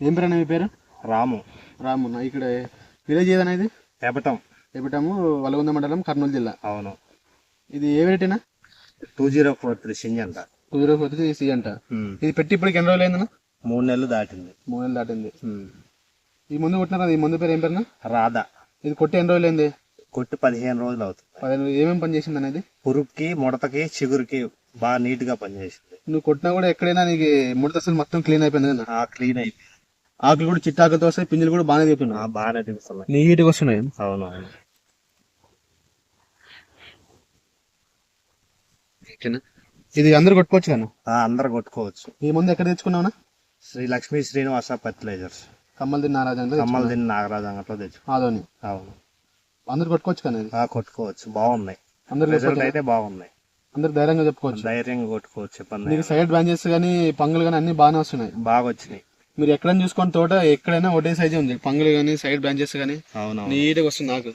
ఏం పేరు అన్న మీ పేరు? రాము. రాము ఇక్కడ విలేజ్ ఏదన్నా ఇది? ఎబటం ఎప్పటాము వలగొంద మండలం కర్నూలు జిల్లా. అవును. ఇది ఏ వెరైటీనా two zero four three Syngenta కుదిరే పోతే సి అంట. ఇది పెట్టి ఇప్పటికి ఎన్ని రోజులు అయిందన్న? మూడు నెలలు దాటింది. మూడు నెలలు దాటింది. ఈ ముందు కొట్టినారా? ఈ ముందు పేరు ఏం పేరునా రాధా. ఇది కొట్టి ఎన్ని రోజులు అయింది? కొట్టి పదిహేను రోజులు అవుతుంది. పదిహేను ఏమేమి పని చేసింది అనేది పురుగుకి ముడతకి చిగురుకి బాగా నీట్గా పనిచేసింది. నువ్వు కొట్టినా కూడా ఎక్కడైనా నీకు ముడత అసలు మొత్తం క్లీన్ అయిపోయింది కదా? ఆ క్లీన్ అయిపోయింది. ఆకులు కూడా చిట్టాకులతో వస్తాయి పింజలు కూడా బాగానే ఆ, బాగానే దిగుతున్నాయి నీట్గా వస్తున్నాయి? అవును అవును ఇది అందరు కొట్టుకోవచ్చు కానీ ఆ, అందరు కొట్టుకోవచ్చు. ఈ ముందు ఎక్కడ తెచ్చుకున్నావునా? శ్రీ లక్ష్మీ శ్రీనివాస ఫర్టిలైజర్స్. కమ్మల్ దిన్ నారాజు అంటే కమ్మల దిన్ నాగరాజు అంగట్లో తెచ్చు ఆదోని. అవును. అందరు కొట్టుకోవచ్చు ఆ, కొట్టుకోవచ్చు. బాగున్నాయి. అందరు అయితే బాగున్నాయి. అందరు ధైర్యంగా చెప్పుకోవచ్చు. ధైర్యంగా కొట్టుకోవచ్చు ఇబ్బంది మీకు సైడ్ బ్రాంచెస్ కానీ పంగులు కానీ అన్ని బాగానే వస్తున్నాయి. బాగా వచ్చినాయి. మీరు ఎక్కడైనా చూసుకొని తోట ఎక్కడైనా ఒకటే సైజే ఉంది. పంగులు కానీ సైడ్ బ్రాంచెస్ కానీ అవును నీట్గా వస్తుంది నాకు.